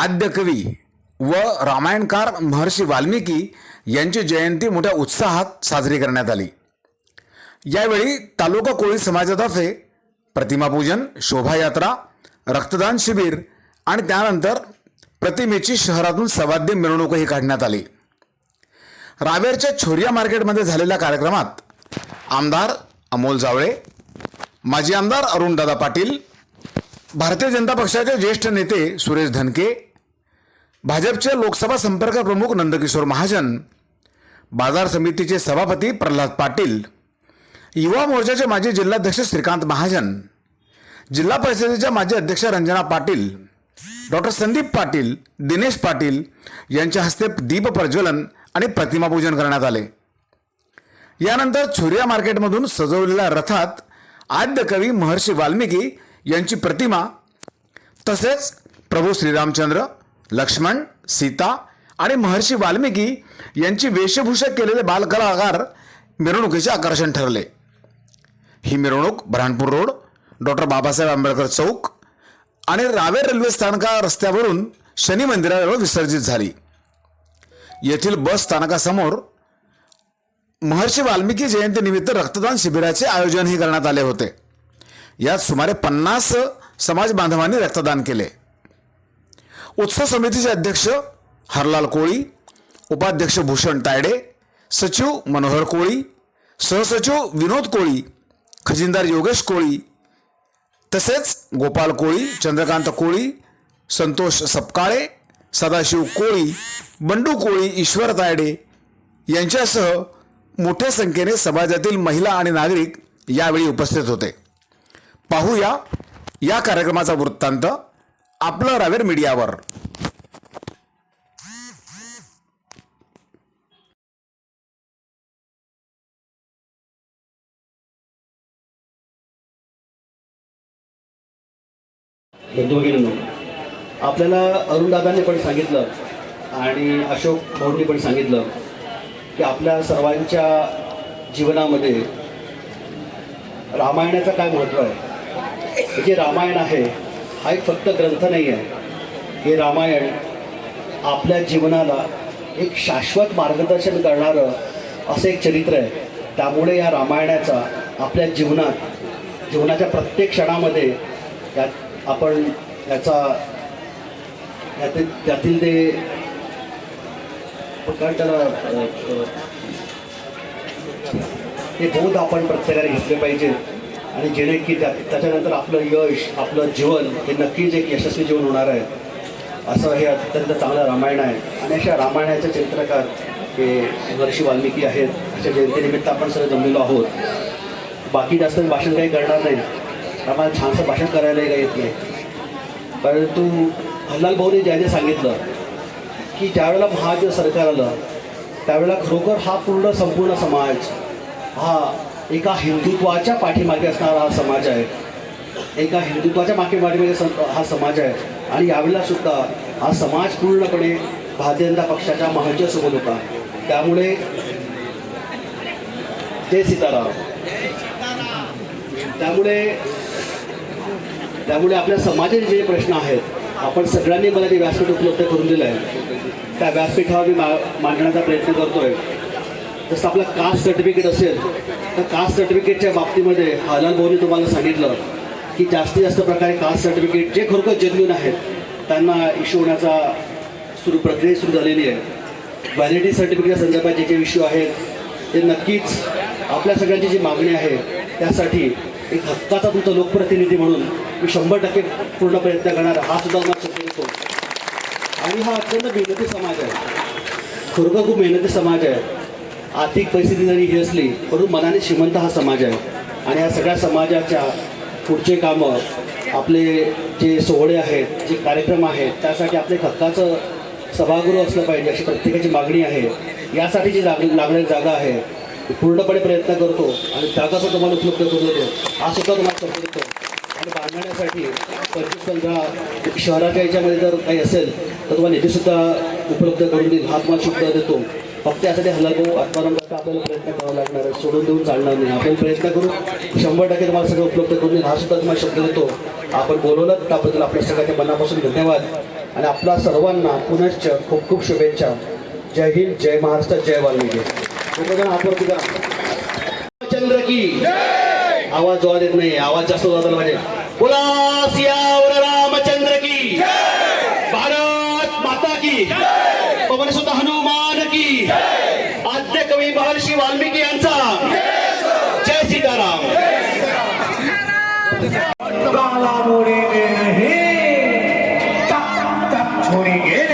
आद्यकवी व रामायणकार महर्षी वाल्मिकी यांची जयंती मोठ्या उत्साहात साजरी करण्यात आली. यावेळी तालुका कोळी समाजातर्फे प्रतिमापूजन शोभायात्रा रक्तदान शिबिर आणि त्यानंतर प्रतिमेची शहरातून सवाद्य मिरवणूकही काढण्यात आली. रावेरच्या छोरिया मार्केटमध्ये झालेल्या कार्यक्रमात आमदार अमोल जावळे माजी आमदार अरुणदादा पाटील भारतीय जनता पक्षाचे ज्येष्ठ नेते सुरेश धनके भाजपचे लोकसभा संपर्क प्रमुख नंदकिशोर महाजन बाजार समितीचे सभापती प्रल्हाद पाटील युवा मोर्चाचे माजी जिल्हाध्यक्ष श्रीकांत महाजन जिल्हा परिषदेच्या माजी अध्यक्ष रंजना पाटील डॉक्टर संदीप पाटील दिनेश पाटील यांच्या हस्ते दीप प्रज्वलन आणि प्रतिमापूजन करण्यात आले. यानंतर छुरिया मार्केटमधून सजवलेल्या रथात आद्य कवी महर्षी वाल्मिकी यांची प्रतिमा तसेच प्रभू श्रीरामचंद्र लक्ष्मण सीता आणि महर्षी वाल्मिकी यांची वेशभूषा केलेले बालकलाकार मिरवणुकीचे आकर्षण ठरले. ही मिरवणूक ब्रहाणपूर रोड डॉक्टर बाबासाहेब आंबेडकर चौक आणि रावेर रेल्वे स्थानका रस्त्यावरून शनी मंदिराजवळ विसर्जित झाली. येथील बस स्थानकासमोर महर्षी वाल्मिकी जयंतीनिमित्त रक्तदान शिबिराचे आयोजनही करण्यात आले होते. यात सुमारे पन्नास समाज बांधवांनी रक्तदान केले. उत्सव समितीचे अध्यक्ष हरलाल कोळी उपाध्यक्ष भूषण तायडे सचिव मनोहर कोळी सहसचिव विनोद कोळी खजिनदार योगेश कोळी तसेच गोपाल कोळी चंद्रकांत कोळी संतोष सपकाळे सदाशिव कोळी बंडू कोळी ईश्वर तायडे यांच्यासह मोठ्या संख्येने समाजातील महिला आणि नागरिक यावेळी उपस्थित होते. पाहूया या कार्यक्रमाचा वृत्तांत. आपलं रावेर मीडियावर. बंधू आपल्याला अरुणदादांनी पण सांगितलं आणि अशोक भाऊंनी पण सांगितलं की आपल्या सर्वांच्या जीवनामध्ये रामायणाचं काय महत्त्व आहे? जे रामायण आहे हा एक फक्त ग्रंथ नाही आहे. हे रामायण आपल्या जीवनाला एक शाश्वत मार्गदर्शन करणारं असं एक चरित्र आहे. त्यामुळे या रामायणाचा आपल्या जीवनात जीवनाच्या प्रत्येक क्षणामध्ये यात आपण याचा यातील त्यातील ते काय त्याला ते बोध आपण प्रत्येकाने घेतले पाहिजेत आणि जेणे की त्या त्याच्यानंतर आपलं यश आपलं जीवन हे नक्कीच एक यशस्वी जीवन होणार आहे. असं हे अत्यंत चांगलं रामायण आहे. आणि अशा रामायणाचे चित्रकार हे महर्षी वाल्मिकी आहेत. अशा जयंतीनिमित्त आपण सगळे जमलेलो आहोत. बाकी जास्त भाषण काही करणार नाही. आम्हाला छानसं भाषण करायलाही काही येत नाही. परंतु हल्लाल भाऊने ज्याने सांगितलं की ज्यावेळेला महाराष्ट्र सरकार आलं त्यावेळेला खरोखर हा पूर्ण संपूर्ण समाज हा एका हिंदुत्वाच्या पाठीमागे असणारा हा समाज आहे. एका हिंदुत्वाच्या मागे पाठीमागे हा समाज आहे. आणि यावेळेला सुद्धा हा समाज पूर्णपणे भारतीय जनता पक्षाच्या महाजसोबत होता. त्यामुळे जय सीताराम. त्यामुळे त्यामुळे आपल्या समाजाचे जे प्रश्न आहेत आपण सगळ्यांनी मला ते व्यासपीठ उपलब्ध करून दिलं आहे त्या व्यासपीठावर मी मा मांडण्याचा प्रयत्न करतो आहे जसं आपलं कास्ट सर्टिफिकेट असेल तर कास्ट सर्टिफिकेटच्या बाबतीमध्ये हालाल भाऊनी तुम्हाला सांगितलं की जास्तीत जास्त प्रकारे कास्ट सर्टिफिकेट जे खरोखर जेन्युन आहेत त्यांना इश्यू होण्याचा सुरू प्रक्रिया सुरू झालेली आहे. व्हॅलिडिटी सर्टिफिकेटच्या संदर्भात जे जे इश्यू आहेत ते नक्कीच आपल्या सगळ्यांची जी मागणी आहे त्यासाठी एक हक्काचा तुमचा लोकप्रतिनिधी म्हणून मी शंभर टक्के पूर्ण प्रयत्न करणार हा सुद्धा मला शब्द आणि हा अत्यंत मेहनती समाज आहे. खरोखर खूप मेहनती समाज आहे. आर्थिक परिस्थिती जरी ही असली परंतु मनाने श्रीमंत हा समाज आहे. आणि या सगळ्या समाजाच्या पुढचे कामं आपले जे सोहळे आहेत जे कार्यक्रम आहेत त्यासाठी आपले हक्काचं सभागृह असलं पाहिजे अशी प्रत्येकाची मागणी आहे. यासाठी जी लाग लागणारी जागा आहे पूर्णपणे प्रयत्न करतो आणि जागा तुम्हाला उपलब्ध करून देतो. हा सुद्धा तुम्हाला शब्द देतो आणि बांधण्यासाठी पंचवीस पंधरा शहराच्या याच्यामध्ये जर काही असेल तर तुम्हाला निधीसुद्धा उपलब्ध करून देईल. हा तुम्हाला शुद्ध देतो. फक्त यासाठी हल्लाभाऊ आत्माराम करता आपल्याला प्रयत्न करावा लागणार आहे. सोडून देऊन चालणार नाही. आपण प्रयत्न करू. शंभर टक्के तुम्हाला सगळं उपलब्ध करून हा सुद्धा तुम्हाला शब्द देतो. आपण बोलवलं त्याबद्दल आपल्या सगळ्यांच्या मनापासून धन्यवाद. आणि आपल्या सर्वांना पुनश्च खूप खूप शुभेच्छा. जय हिंद जय महाराष्ट्र जय वाल्मिकी. हातवरती करा चंद्र की. आवाज जोरात येत नाही. आवाज जास्त जोरात पाहिजे. बोला सियावर रामचंद्र की. भारत माता की. पवन सुत हनुमान की आद्य कवी महर्षी वाल्मिकी यांचा जय सीताराम काला